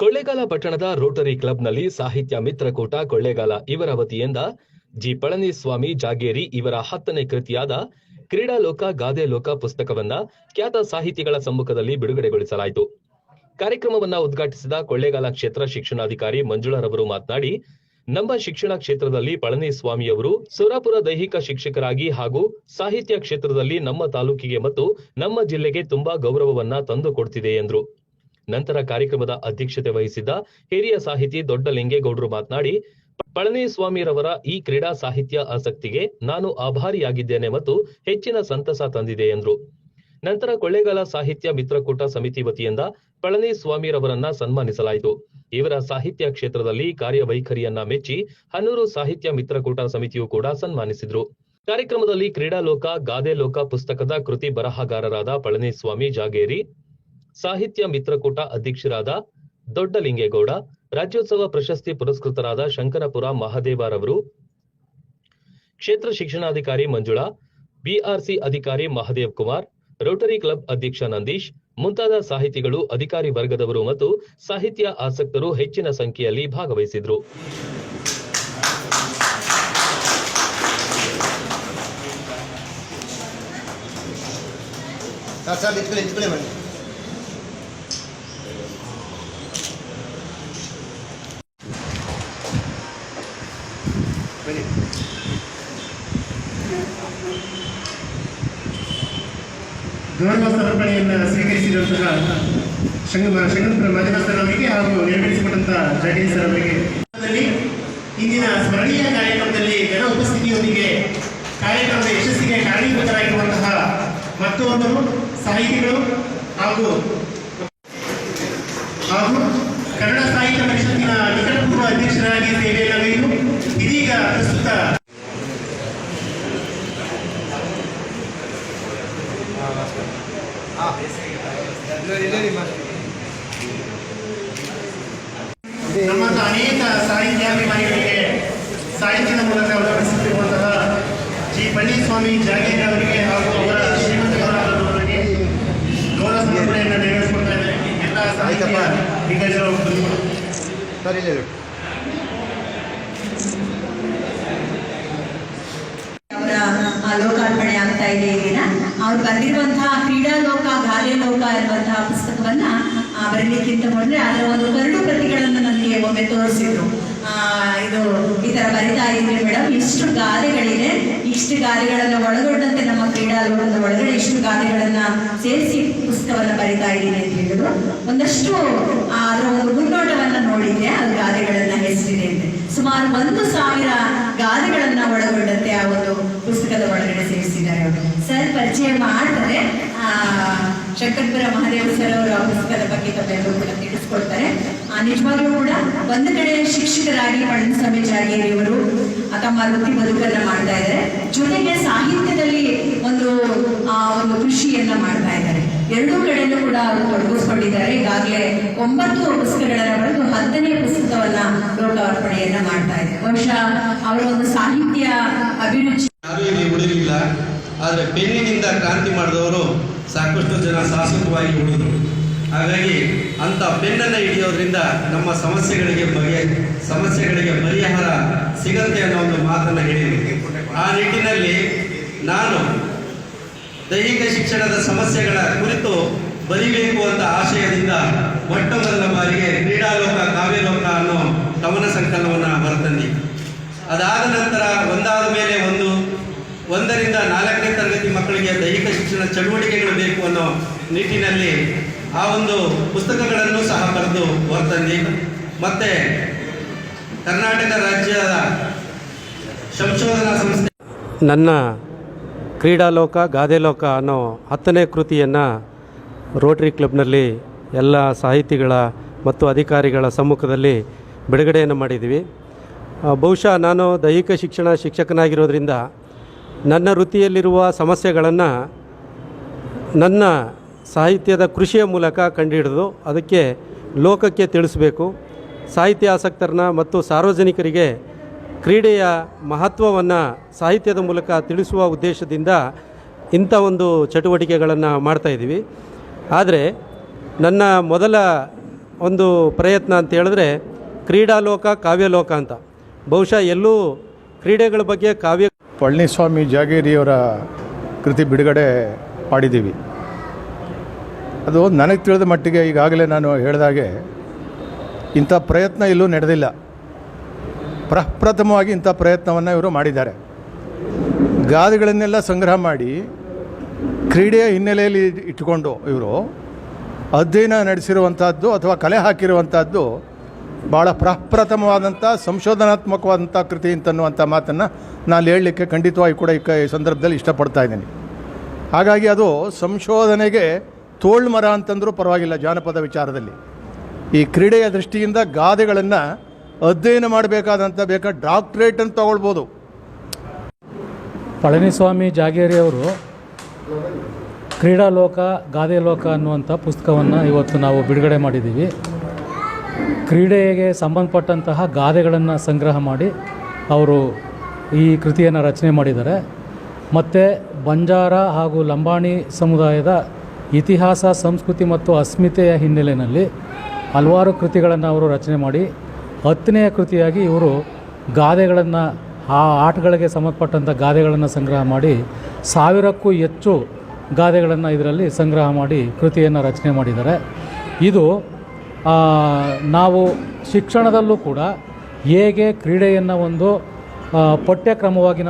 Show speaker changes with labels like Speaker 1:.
Speaker 1: ಕೊಳ್ಳೇಗಾಲ ಪಟ್ಟಣದ ರೋಟರಿ ಕ್ಲಬ್ನಲ್ಲಿ ಸಾಹಿತ್ಯ ಮಿತ್ರಕೂಟ ಕೊಳ್ಳೇಗಾಲ ಇವರ ವತಿಯಿಂದ ಜಿ. ಪಳನಿಸ್ವಾಮಿ ಜಾಗೇರಿ ಇವರ ಹತ್ತನೇ ಕೃತಿಯಾದ ಕ್ರೀಡಾಲೋಕ ಗಾದೆಲೋಕ ಪುಸ್ತಕವನ್ನ ಖ್ಯಾತ ಸಾಹಿತಿಗಳ ಸಮ್ಮುಖದಲ್ಲಿ ಬಿಡುಗಡೆಗೊಳಿಸಲಾಯಿತು. ಕಾರ್ಯಕ್ರಮವನ್ನ ಉದ್ಘಾಟಿಸಿದ ಕೊಳ್ಳೇಗಾಲ ಕ್ಷೇತ್ರ ಶಿಕ್ಷಣಾಧಿಕಾರಿ ಮಂಜುಳಾರವರು ಮಾತನಾಡಿ, ನಮ್ಮ ಶಿಕ್ಷಣ ಕ್ಷೇತ್ರದಲ್ಲಿ ಪಳನಿಸ್ವಾಮಿಯವರು ಸುರಾಪುರ ದೈಹಿಕ ಶಿಕ್ಷಕರಾಗಿ ಹಾಗೂ ಸಾಹಿತ್ಯ ಕ್ಷೇತ್ರದಲ್ಲಿ ನಮ್ಮ ತಾಲೂಕಿಗೆ ಮತ್ತು ನಮ್ಮ ಜಿಲ್ಲೆಗೆ ತುಂಬಾ ಗೌರವವನ್ನ ತಂದುಕೊಡ್ತಿದೆ ಎಂದರು. ನಂತರ ಕಾರ್ಯಕ್ರಮದ ಅಧ್ಯಕ್ಷತೆ ವಹಿಸಿದ್ದ ಹಿರಿಯ ಸಾಹಿತಿ ದೊಡ್ಡ ಲಿಂಗೇಗೌಡರು ಮಾತನಾಡಿ, ಪಳನಿಸ್ವಾಮಿರವರ ಈ ಕ್ರೀಡಾ ಸಾಹಿತ್ಯ ಆಸಕ್ತಿಗೆ ನಾನು ಆಭಾರಿಯಾಗಿದ್ದೇನೆ ಮತ್ತು ಹೆಚ್ಚಿನ ಸಂತಸ ತಂದಿದೆ ಎಂದರು. ನಂತರ ಕೊಳ್ಳೇಗಾಲ ಸಾಹಿತ್ಯ ಮಿತ್ರಕೂಟ ಸಮಿತಿ ವತಿಯಿಂದ ಪಳನಿಸ್ವಾಮಿರವರನ್ನ ಸನ್ಮಾನಿಸಲಾಯಿತು. ಇವರ ಸಾಹಿತ್ಯ ಕ್ಷೇತ್ರದಲ್ಲಿ ಕಾರ್ಯವೈಖರಿಯನ್ನ ಮೆಚ್ಚಿ ಹನ್ನೂರು ಸಾಹಿತ್ಯ ಮಿತ್ರಕೂಟ ಸಮಿತಿಯು ಕೂಡ ಸನ್ಮಾನಿಸಿದ್ರು. ಕಾರ್ಯಕ್ರಮದಲ್ಲಿ ಕ್ರೀಡಾ ಲೋಕ ಗಾದೆ ಲೋಕ ಪುಸ್ತಕದ ಕೃತಿ ಬರಹಗಾರರಾದ ಪಳನಿಸ್ವಾಮಿ ಜಾಗೇರಿ ಸಾಹಿತ್ಯ ಮಿತ್ರಕೂಟ ಅಧ್ಯಕ್ಷರಾದ ದೊಡ್ಡಲಿಂಗೇಗೌಡ, ರಾಜ್ಯೋತ್ಸವ ಪ್ರಶಸ್ತಿ ಪುರಸ್ಕೃತರಾದ ಶಂಕರಪುರ ಮಹದೇವರವರು, ಕ್ಷೇತ್ರ ಶಿಕ್ಷಣಾಧಿಕಾರಿ ಮಂಜುಳಾ, ಬಿಆರ್ಸಿ ಅಧಿಕಾರಿ ಮಹದೇವ್ ಕುಮಾರ್ ರೋಟರಿ ಕ್ಲಬ್ ಅಧ್ಯಕ್ಷ ನಂದೀಶ್, ಮುಂತಾದ ಸಾಹಿತಿಗಳು, ಅಧಿಕಾರಿ ವರ್ಗದವರು ಮತ್ತು ಸಾಹಿತ್ಯ ಆಸಕ್ತರು ಹೆಚ್ಚಿನ ಸಂಖ್ಯೆಯಲ್ಲಿ ಭಾಗವಹಿಸಿದ್ರು.
Speaker 2: ಸರ್ ಸರ್, ನಿಂತ್ಕೊಳ್ಳಿ ನಿಂತ್ಕೊಳ್ಳಿ
Speaker 3: ಗೌರವ ಸಮರ್ಪಣೆಯನ್ನು ಸ್ವೀಕರಿಸಿದಂತಹ ಶಂಗ ಮಾಧ್ಯಮ ಸರ್ ಅವರಿಗೆ ಹಾಗೂ ನೆರವೇರಿಸಿಕೊಟ್ಟಂತಹ ಜಾಗೇರಿ ಸರ್ ಅವರಿಗೆ. ಇಂದಿನ ಸ್ಮರಣೀಯ ಕಾರ್ಯಕ್ರಮದಲ್ಲಿ ಜನ ಉಪಸ್ಥಿತಿಯೊಂದಿಗೆ ಕಾರ್ಯಕ್ರಮದ ಯಶಸ್ಸಿಗೆ ಕಾರಣೀಭೂತರಾಗಿರುವಂತಹ ಮತ್ತೊಂದು ಸಾಹಿತಿಗಳು ಹಾಗೂ ನಮ್ಮಂತ ಅನೇಕ ಸಾಹಿತ್ಯಾಭಿಮಾನಿಗಳಿಗೆ ಸಾಹಿತ್ಯದ ಮೂಲಕ ಗೌರವಿಸುತ್ತಿರುವಂತಹ ಜಿ ಪಳನಿಸ್ವಾಮಿ ಜಾಗೇರಿ ಅವರಿಗೆ ಹಾಗೂ ಅವರ ಶ್ರೀಮಂತ ಅವರಿಗೆ ಗೌರವ ಸಮರ್ಪಣೆಯನ್ನು ನೆರವೇರಿಸಿಕೊಡ್ತಾ ಇದ್ದಾರೆ ಎಲ್ಲ ಸಾಹಿತ್ಯ ದಿಗ್ಗಜರು
Speaker 2: ಸರ್
Speaker 4: ಲೋಕಾರ್ಪಣೆ ಆಗ್ತಾ ಇದೆ ಈ ದಿನ. ಅವ್ರು ಬಂದಿರುವಂತಹ ಕ್ರೀಡಾ ಲೋಕ ಗಾದೆ ಲೋಕ ಎನ್ನುವಂತಹ ಪುಸ್ತಕವನ್ನ ಆ, ಬರೀಲಿಕ್ಕಿಂತ ಮೊದಲೇ ಅದರ ಒಂದು ಕರಡು ಒಮ್ಮೆ ತೋರಿಸಿದ್ರು. ಇದು ಈ ತರ ಬರಿತಾ ಇದ್ರೆ ಮೇಡಮ್ ಇಷ್ಟು ಗಾದೆಗಳಿದೆ. ಇಷ್ಟು ಗಾದೆಗಳನ್ನ ಒಳಗೊಂಡಂತೆ ನಮ್ಮ ಕ್ರೀಡಾ ಲೋಕದ ಒಳಗಡೆ ಇಷ್ಟು ಗಾದೆಗಳನ್ನ ಸೇರಿಸಿ ಪುಸ್ತಕವನ್ನ ಬರಿತಾ ಇದ್ದೀನಿ ಅಂತ ಹೇಳಿದ್ರು. ಒಂದಷ್ಟು ಅದರ ಒಂದು ಮುನ್ನೋಟವನ್ನ ನೋಡಿದ್ದೆ. ಅದು ಗಾದೆಗಳನ್ನ ಹೆಸರಿದೆ ಸುಮಾರು ಒಂದು ಸಾವಿರ ಗಾದೆಗಳನ್ನ ಒಳಗೊಂಡಂತೆ ಆ ಒಂದು ಪುಸ್ತಕದ ಒಳಗಡೆ ಸೇರಿಸಿದ್ದಾರೆ ಸರ್ ಪರಿಚಯ ಮಾಡ್ತಾರೆ. ಆ, ಶಂಕರ್ಪುರ ಮಹಾದೇವ ಸರ್ ಅವರು ಆ ಪುಸ್ತಕದ ಬಗ್ಗೆ ತಮ್ಮೆಲ್ಲರೂ ಕೂಡ ತಿಳಿಸ್ಕೊಡ್ತಾರೆ. ಆ, ನಿಜವಾಗ್ಲೂ ಕೂಡ ಒಂದು ಕಡೆ ಶಿಕ್ಷಕರಾಗಿ ಪಳನಿಸ್ವಾಮಿ ಜಾಗೇರಿ ಇವರು ತಮ್ಮ ವೃತ್ತಿ ಬದುಕನ್ನ ಮಾಡ್ತಾ ಇದ್ದಾರೆ. ಜೊತೆಗೆ ಸಾಹಿತ್ಯದಲ್ಲಿ ಒಂದು ಆ, ಒಂದು ಕೃಷಿಯನ್ನ ಮಾಡ್ತಾ ಇದ್ದಾರೆ. ಎರಡೂ ಕಡೆಯಲ್ಲೂ ಕೂಡ ಅವರು ತೊಡಗಿಸ್ಕೊಂಡಿದ್ದಾರೆ. ಈಗಾಗಲೇ ಒಂಬತ್ತು ಪುಸ್ತಕಗಳನ್ನ ಬರೆದು ಹತ್ತನೇ ಪುಸ್ತಕವನ್ನ ಲೋಕಾರ್ಪಣೆಯನ್ನ ಮಾಡ್ತಾ ಇದ್ದಾರೆ ಬಹುಶಃ ಅವರ ಒಂದು ಸಾಹಿತ್ಯ ಅಭಿರುಚಿ.
Speaker 5: ಇಲ್ಲಿ ಆದರೆ ಪೆನ್ನಿನಿಂದ ಕ್ರಾಂತಿ ಮಾಡಿದವರು ಸಾಕಷ್ಟು ಜನ ಶಾಶ್ವತವಾಗಿ ಉಳಿದರು. ಹಾಗಾಗಿ ಅಂಥ ಪೆನ್ನನ್ನು ಹಿಡಿಯೋದ್ರಿಂದ ನಮ್ಮ ಸಮಸ್ಯೆಗಳಿಗೆ ಬಗೆ, ಸಮಸ್ಯೆಗಳಿಗೆ ಪರಿಹಾರ ಸಿಗತ್ತೆ ಅನ್ನೋ ಒಂದು ಮಾತನ್ನು ಹೇಳಿದೆ. ಆ ನಿಟ್ಟಿನಲ್ಲಿ ನಾನು ದೈಹಿಕ ಶಿಕ್ಷಣದ ಸಮಸ್ಯೆಗಳ ಕುರಿತು ಬರಿಬೇಕು ಅಂತ ಆಶಯದಿಂದ ಮೊಟ್ಟ ಮೊದಲ ಬಾರಿಗೆ ಕ್ರೀಡಾಲೋಕ, ಕಾವ್ಯಲೋಕ ಅನ್ನೋ ಕವನ ಸಂಕಲನವನ್ನು ಹೊರತಂದಿ ಅದಾದ ನಂತರ ಒಂದಾದ ಮೇಲೆ ಒಂದು, ಒಂದರಿಂದ ನಾಲ್ಕನೇ ತರಗತಿ ಮಕ್ಕಳಿಗೆ ದೈಹಿಕ ಶಿಕ್ಷಣ ಚಟುವಟಿಕೆಗಳು ಬೇಕು ಅನ್ನೋ ನಿಟ್ಟಿನಲ್ಲಿ ಆ ಒಂದು ಪುಸ್ತಕಗಳನ್ನು ಸಹ ಬರೆದು ಹೊರತಂದಿ ಮತ್ತೆ ಕರ್ನಾಟಕ ರಾಜ್ಯದ ಸಂಶೋಧನಾ ಸಂಸ್ಥೆ
Speaker 6: ನನ್ನ ಕ್ರೀಡಾಲೋಕ, ಗಾದೆಲೋಕ ಅನ್ನೋ ಹತ್ತನೇ ಕೃತಿಯನ್ನು ರೋಟರಿ ಕ್ಲಬ್ನಲ್ಲಿ ಎಲ್ಲ ಸಾಹಿತಿಗಳ ಮತ್ತು ಅಧಿಕಾರಿಗಳ ಸಮ್ಮುಖದಲ್ಲಿ ಬಿಡುಗಡೆಯನ್ನು ಮಾಡಿದ್ದೀವಿ. ಬಹುಶಃ ನಾನು ದೈಹಿಕ ಶಿಕ್ಷಣ ಶಿಕ್ಷಕನಾಗಿರೋದ್ರಿಂದ ನನ್ನ ವೃತ್ತಿಯಲ್ಲಿರುವ ಸಮಸ್ಯೆಗಳನ್ನು ನನ್ನ ಸಾಹಿತ್ಯದ ಕೃಷಿಯ ಮೂಲಕ ಕಂಡುಹಿಡಿದು ಅದಕ್ಕೆ ಲೋಕಕ್ಕೆ ತಿಳಿಸಬೇಕು. ಸಾಹಿತ್ಯ ಆಸಕ್ತರನ್ನ ಮತ್ತು ಸಾರ್ವಜನಿಕರಿಗೆ ಕ್ರೀಡೆಯ ಮಹತ್ವವನ್ನು ಸಾಹಿತ್ಯದ ಮೂಲಕ ತಿಳಿಸುವ ಉದ್ದೇಶದಿಂದ ಇಂಥ ಒಂದು ಚಟುವಟಿಕೆಗಳನ್ನು ಮಾಡ್ತಾಯಿದ್ದೀವಿ ಆದರೆ ನನ್ನ ಮೊದಲ ಒಂದು ಪ್ರಯತ್ನ ಅಂತ ಹೇಳಿದ್ರೆ ಕ್ರೀಡಾಲೋಕ ಕಾವ್ಯಲೋಕ ಅಂತ. ಬಹುಶಃ ಎಲ್ಲೂ ಕ್ರೀಡೆಗಳ ಬಗ್ಗೆ ಕಾವ್ಯ
Speaker 7: ಪಳನಿಸ್ವಾಮಿ ಜಾಗೇರಿಯವರ ಕೃತಿ ಬಿಡುಗಡೆ ಮಾಡಿದ್ದೀವಿ. ಅದು ನನಗೆ ತಿಳಿದ ಮಟ್ಟಿಗೆ ಈಗಾಗಲೇ ನಾನು ಹೇಳಿದಾಗೆ ಇಂಥ ಪ್ರಯತ್ನ ಎಲ್ಲೂ ನಡೆದಿಲ್ಲ. ಪ್ರಪ್ರಥಮವಾಗಿ ಇಂಥ ಪ್ರಯತ್ನವನ್ನು ಇವರು ಮಾಡಿದ್ದಾರೆ. ಗಾದೆಗಳನ್ನೆಲ್ಲ ಸಂಗ್ರಹ ಮಾಡಿ ಕ್ರೀಡೆಯ ಹಿನ್ನೆಲೆಯಲ್ಲಿ ಇಟ್ಟುಕೊಂಡು ಇವರು ಅಧ್ಯಯನ ನಡೆಸಿರುವಂಥದ್ದು ಅಥವಾ ಕಲೆ ಹಾಕಿರುವಂಥದ್ದು ಭಾಳ ಪ್ರಪ್ರಥಮವಾದಂಥ, ಸಂಶೋಧನಾತ್ಮಕವಾದಂಥ ಕೃತಿ ಅಂತನ್ನುವಂಥ ಮಾತನ್ನು ನಾನು ಹೇಳಲಿಕ್ಕೆ ಖಂಡಿತವಾಗಿ ಕೂಡ ಈ ಕ- ಸಂದರ್ಭದಲ್ಲಿ ಇಷ್ಟಪಡ್ತಾ ಇದ್ದೀನಿ. ಹಾಗಾಗಿ ಅದು ಸಂಶೋಧನೆಗೆ ತೋಳ್ಮರ ಅಂತಂದರೂ ಪರವಾಗಿಲ್ಲ ಜಾನಪದ ವಿಚಾರದಲ್ಲಿ. ಈ ಕ್ರೀಡೆಯ ದೃಷ್ಟಿಯಿಂದ ಗಾದೆಗಳನ್ನು ಅಧ್ಯಯನ ಮಾಡಬೇಕಾದಂಥ ಬೇಕಾದ ಡಾಕ್ಟ್ರೇಟನ್ನು ತಗೊಳ್ಬೋದು.
Speaker 8: ಪಳನಿಸ್ವಾಮಿ ಜಾಗೇರಿಯವರು ಕ್ರೀಡಾಲೋಕ ಗಾದೆ ಲೋಕ ಅನ್ನುವಂಥ ಪುಸ್ತಕವನ್ನು ಇವತ್ತು ನಾವು ಬಿಡುಗಡೆ ಮಾಡಿದ್ದೀವಿ. ಕ್ರೀಡೆಗೆ ಸಂಬಂಧಪಟ್ಟಂತಹ ಗಾದೆಗಳನ್ನು ಸಂಗ್ರಹ ಮಾಡಿ ಅವರು ಈ ಕೃತಿಯನ್ನು ರಚನೆ ಮಾಡಿದ್ದಾರೆ. ಮತ್ತು ಬಂಜಾರ ಹಾಗೂ ಲಂಬಾಣಿ ಸಮುದಾಯದ ಇತಿಹಾಸ, ಸಂಸ್ಕೃತಿ ಮತ್ತು ಅಸ್ಮಿತೆಯ ಹಿನ್ನೆಲೆಯಲ್ಲಿ ಹಲವಾರು ಕೃತಿಗಳನ್ನು ಅವರು ರಚನೆ ಮಾಡಿ, ಹತ್ತನೆಯ ಕೃತಿಯಾಗಿ ಇವರು ಗಾದೆಗಳನ್ನು, ಆ ಆಟಗಳಿಗೆ ಸಂಬಂಧಪಟ್ಟಂಥ ಗಾದೆಗಳನ್ನು ಸಂಗ್ರಹ ಮಾಡಿ, ಸಾವಿರಕ್ಕೂ ಹೆಚ್ಚು ಗಾದೆಗಳನ್ನು ಇದರಲ್ಲಿ ಸಂಗ್ರಹ ಮಾಡಿ ಕೃತಿಯನ್ನು ರಚನೆ ಮಾಡಿದ್ದಾರೆ. ಇದು ನಾವು ಶಿಕ್ಷಣದಲ್ಲೂ ಕೂಡ ಹೇಗೆ ಕ್ರೀಡೆಯನ್ನು ಒಂದು ಪಠ್ಯಕ್ರಮವಾಗಿ